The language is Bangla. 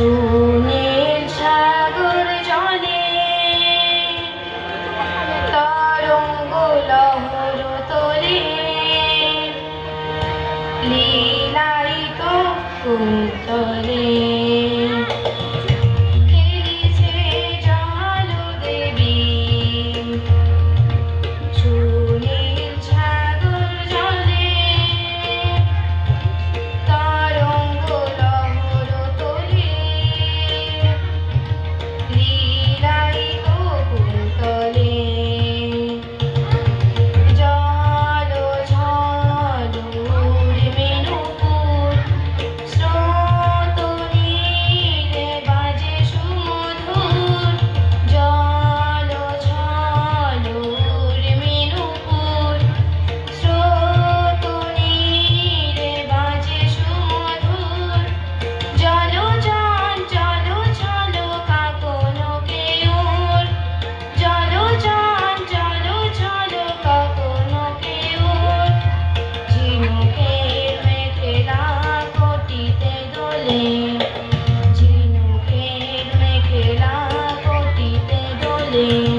সুনীল সাগর জলে তরঙ্গ লহর তোলে লীলায়িত কুন্তল feeling.